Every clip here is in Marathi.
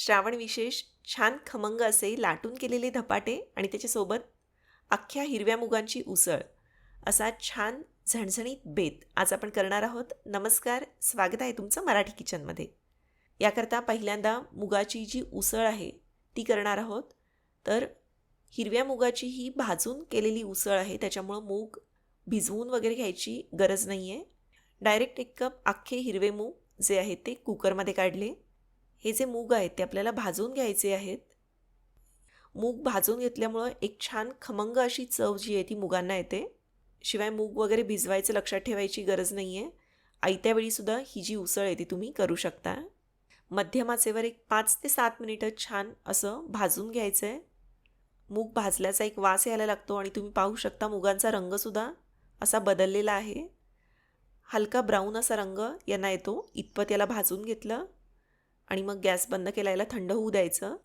श्रावण विशेष छान खमंग असे लाटून केलेले धपाटे आणि त्याच्यासोबत अख्ख्या हिरव्या मुगांची उसळ असा छान झणझणीत बेत आज आपण करणार आहोत. नमस्कार. स्वागत आहे तुमचं मराठी किचनमध्ये. याकरता पहिल्यांदा मुगाची जी उसळ आहे ती करणार आहोत. तर हिरव्या मुगाची ही भाजून केलेली उसळ आहे. त्याच्यामुळं मूग भिजवून वगैरे घ्यायची गरज नाही आहे डायरेक्ट एक कप अख्खे हिरवे मूग जे आहेत ते कुकरमध्ये काढले. हे जे मूग आहेत ते आपल्याला भाजून घ्यायचे आहेत. मूग भाजून घेतल्यामुळं एक छान खमंग अशी चव जी आहे ती मुगांना येते. शिवाय मूग वगैरे भिजवायचं लक्षात ठेवायची गरज नाही आहे आयत्या वेळीसुद्धा ही जी उसळ आहे ती तुम्ही करू शकता. मध्यमाचेवर एक पाच ते सात मिनिटं छान असं भाजून घ्यायचं आहे मूग भाजल्याचा एक वास यायला लागतो आणि तुम्ही पाहू शकता मुगांचा रंगसुद्धा असा बदललेला आहे. हलका ब्राऊन असा रंग यांना येतो. इतपत याला भाजून घेतलं. आणि मग गॅस बंद केल्याला थंड होऊ द्यायचं.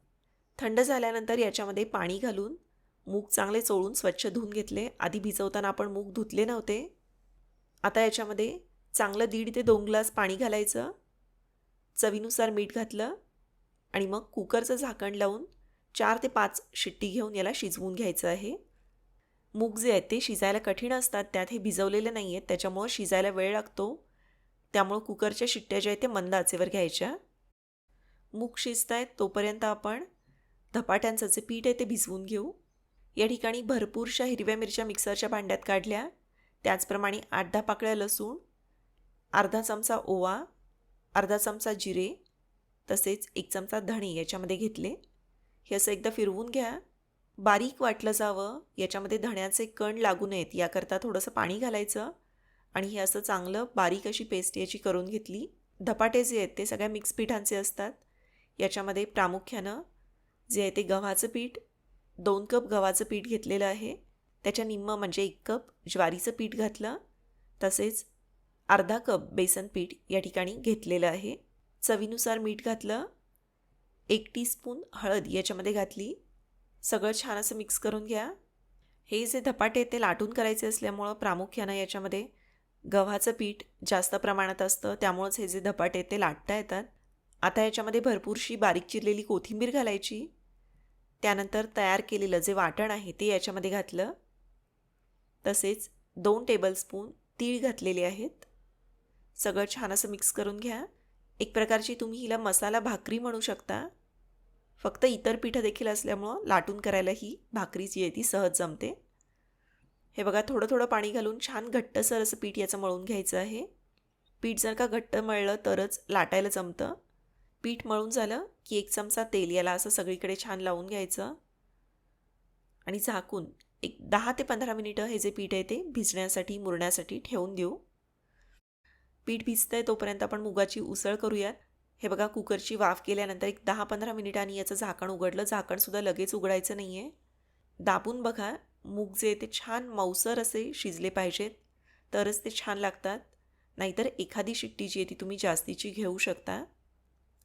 थंड झाल्यानंतर याच्यामध्ये पाणी घालून मूग चांगले चोळून स्वच्छ धुवून घेतले. आधी भिजवताना आपण मूग धुतले नव्हते. आता याच्यामध्ये चांगलं दीड ते दोन ग्लास पाणी घालायचं. चवीनुसार मीठ घातलं आणि मग कुकरचं झाकण लावून चार ते पाच शिट्टी घेऊन याला शिजवून घ्यायचं आहे. मूग जे आहेत ते शिजायला कठीण असतात. त्यात हे भिजवलेले नाही आहेत त्याच्यामुळं शिजायला वेळ लागतो. त्यामुळं कुकरच्या शिट्ट्या ज्या आहेत त्या मंद आचेवर घ्यायच्या. मूग शिजत आहेत तोपर्यंत आपण धपाट्यांचं जे पीठ आहे ते भिजवून घेऊ. या ठिकाणी भरपूरशा हिरव्या मिरच्या मिक्सरच्या भांड्यात काढल्या. त्याचप्रमाणे आठ दहा पाकळ्या लसूण अर्धा चमचा ओवा अर्धा चमचा जिरे तसेच एक चमचा धणे याच्यामध्ये घेतले. हे असं एकदा फिरवून घ्या. बारीक वाटलं जावं याच्यामध्ये धण्याचे कण लागू नयेत याकरता थोडंसं पाणी घालायचं आणि हे असं चांगलं बारीक अशी पेस्ट याची करून घेतली. धपाटे जे आहेत ते सगळ्या मिक्स पिठांचे असतात. याच्यामध्ये प्रामुख्यानं जे आहे ते गव्हाचं पीठ दोन कप गव्हाचं पीठ घेतलेलं आहे. त्याच्या निम्म म्हणजे एक कप ज्वारीचं पीठ घातलं तसेच अर्धा कप बेसन पीठ या ठिकाणी घेतलेलं आहे. चवीनुसार मीठ घातलं एक टीस्पून हळद याच्यामध्ये घातली. सगळं छान असं मिक्स करून घ्या. हे जे धपाटे ते लाटून करायचे असल्यामुळं प्रामुख्यानं याच्यामध्ये गव्हाचं पीठ जास्त प्रमाणात असतं. त्यामुळंच हे जे धपाटे ते लाटता येतात. आता याच्यामध्ये भरपूरशी बारीक चिरलेली कोथिंबीर घालायची. त्यानंतर तयार केलेलं जे वाटण आहे ते याच्यामध्ये घातलं. तसेच दोन टेबलस्पून तीळ घातलेले आहेत. सगळं छान असं मिक्स करून घ्या. एक प्रकारची तुम्ही हिला मसाला भाकरी म्हणू शकता. फक्त इतर पिठं देखील असल्यामुळं लाटून करायला ही भाकरी जी आहे ती सहज जमते. हे बघा थोडं थोडं पाणी घालून छान घट्टसर असं पीठ याचं मळून घ्यायचं आहे. पीठ जर का घट्ट मळलं तरच लाटायला जमतं. पीठ मळून झालं की एक चमचा तेल याला असं सगळीकडे छान लावून घ्यायचं. आणि झाकून एक दहा ते पंधरा मिनिटं हे जे पीठ आहे ते भिजण्यासाठी मुरण्यासाठी ठेवून देऊ. पीठ भिजतं आहे तोपर्यंत आपण मुगाची उसळ करूयात. हे बघा कुकरची वाफ केल्यानंतर एक दहा पंधरा मिनिटांनी याचं झाकण उघडलं. झाकणसुद्धा लगेच उघडायचं नाही आहे दाबून बघा मूग जे ते छान मौसर असे शिजले पाहिजेत. तरच ते छान लागतात. नाहीतर एखादी शिट्टी जी आहे ती तुम्ही जास्तीची घेऊ शकता.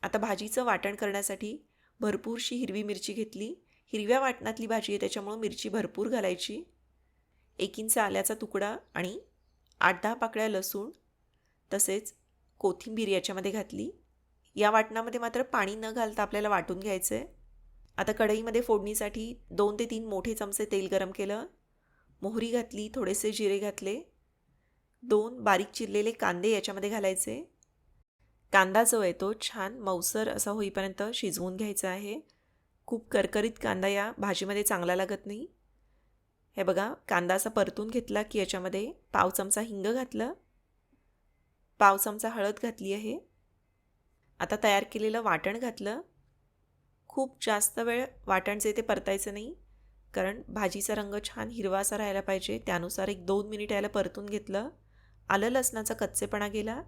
आता भाजीचं वाटण करण्यासाठी भरपूरशी हिरवी मिरची घेतली. हिरव्या वाटणातली भाजी आहे त्याच्यामुळं मिरची भरपूर घालायची. एक इंच आल्याचा तुकडा आणि आठ दहा पाकळ्या लसूण तसेच कोथिंबीर याच्यामध्ये घातली. या वाटणामध्ये मात्र पाणी न घालता आपल्याला वाटून घ्यायचं आहे आता कढईमध्ये फोडणीसाठी दोन ते तीन मोठे चमचे तेल गरम केलं. मोहरी घातली थोडेसे जिरे घातले. दोन बारीक चिरलेले कांदे याच्यामध्ये घालायचे. कांदा जो आहे तो छान मौसर असा होईपर्यंत शिजवून घ्यायचा आहे. खूप करकरीत कांदा या भाजीमध्ये चांगला लागत नाही. हे बघा कांदा असा परतून घेतला की याच्यामध्ये पाव चमचा हिंग घातलं. पाव चमचा हळद घातली आहे. आता तयार केलेलं वाटण घातलं. खूप जास्त वेळ वाटण जे ते परतायचं नाही कारण भाजीचा रंग छान हिरवा असा राहायला पाहिजे. त्यानुसार एक दोन मिनिट याला परतून घेतलं. आलं लसणाचा कच्चेपणा गेला.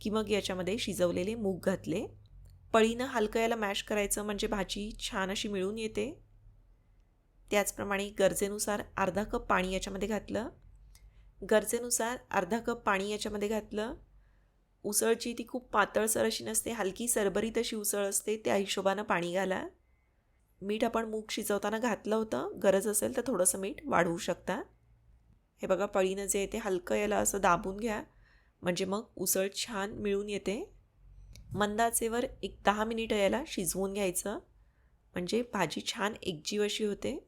की मग याच्यामध्ये शिजवलेले मूग घातले. पळीनं हलकं याला मॅश करायचं म्हणजे भाजी छान अशी मिळून येते. त्याचप्रमाणे गरजेनुसार अर्धा कप पाणी याच्यामध्ये घातलं. गरजेनुसार अर्धा कप पाणी याच्यामध्ये घातलं. उसळची ती खूप पातळसर अशी नसते हलकी सरभरीत अशी उसळ असते त्या हिशोबानं पाणी घाला. मीठ आपण मूग शिजवताना घातलं होतं गरज असेल तर थोडंसं मीठ वाढवू शकता. हे बघा पळीनं जे आहे ते हलकं याला असं दाबून घ्या. म्हणजे मग उसळ छान मिळून येते. मंदाचेवर एक दहा मिनिटं याला शिजवून घ्यायचं. म्हणजे भाजी छान एकजीव अशी होते.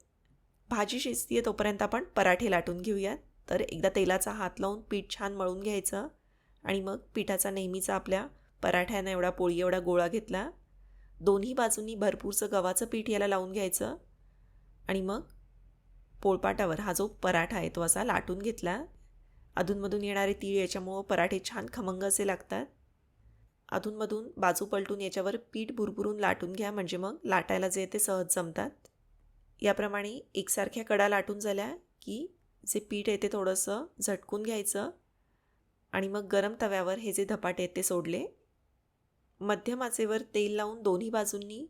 भाजी शिजतीये तोपर्यंत आपण पराठे लाटून घेऊयात. तर एकदा तेलाचा हात लावून पीठ छान मळून घ्यायचं. आणि मग पिठाचा नेहमीचा आपल्या पराठ्यानं एवढा पोळी एवढा गोळा घेतला. दोन्ही बाजूंनी भरपूरचं गव्हाचं पीठ याला लावून घ्यायचं. आणि मग पोळपाटावर हा जो पराठा आहे तो असा लाटून घेतला. अधूनमधून येणारे तीळ याच्यामुळं पराठे छान खमंग असे लागतात. अधूनमधून बाजू पलटून याच्यावर पीठ भुरभुरून लाटून घ्या म्हणजे मग लाटायला जे ते सहज जमतात. याप्रमाणे एकसारख्या कडा लाटून झाल्या की जे पीठ आहे ते थोडंसं झटकून घ्यायचं आणि मग गरम तव्यावर हे जे धपाटे आहेत ते सोडले. मध्यम आचेवर तेल लावून दोन्ही बाजूंनी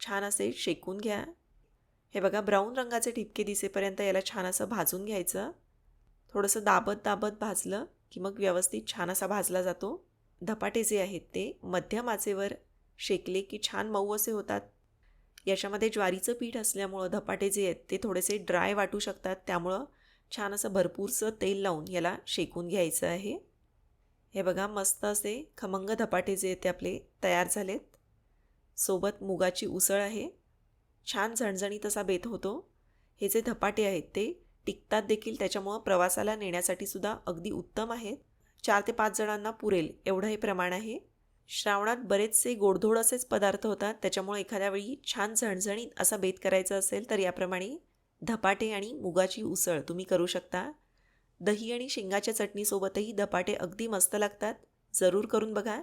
छान असे शेकून घ्या. हे बघा ब्राऊन रंगाचे ठिपके दिसेपर्यंत याला छान असं भाजून घ्यायचं. थोडंसं दाबत दाबत भाजलं की मग व्यवस्थित छान असा भाजला जातो. धपाटे जे आहेत ते. मध्यम आचेवर शेकले की छान मऊ असे होतात. याच्यामध्ये ज्वारीचं पीठ असल्यामुळं धपाटे जे आहेत ते थोडेसे ड्राय वाटू शकतात. त्यामुळं छान असं भरपूरचं तेल लावून याला शेकून घ्यायचं आहे. हे बघा मस्त असे खमंग धपाटे जे आहेत ते आपले तयार झालेत. सोबत मुगाची उसळ आहे. छान झणझणीत असा बेत होतो. हे जे धपाटे आहेत ते टिकतात देखील त्याच्यामुळं प्रवासाला नेण्यासाठी सुद्धा अगदी उत्तम आहेत. चार ते पाच जणांना पुरेल एवढं हे प्रमाण आहे. श्रावणात बरेचसे गोडधोड असेच पदार्थ होतात त्याच्यामुळे एखाद्या वेळी छान झणझणीत असा बेत करायचा असेल तर याप्रमाणे धपाटे आणि मुगाची उसळ तुम्ही करू शकता. दही आणि शेंगाच्या चटणीसोबतही धपाटे अगदी मस्त लागतात जरूर करून बघा.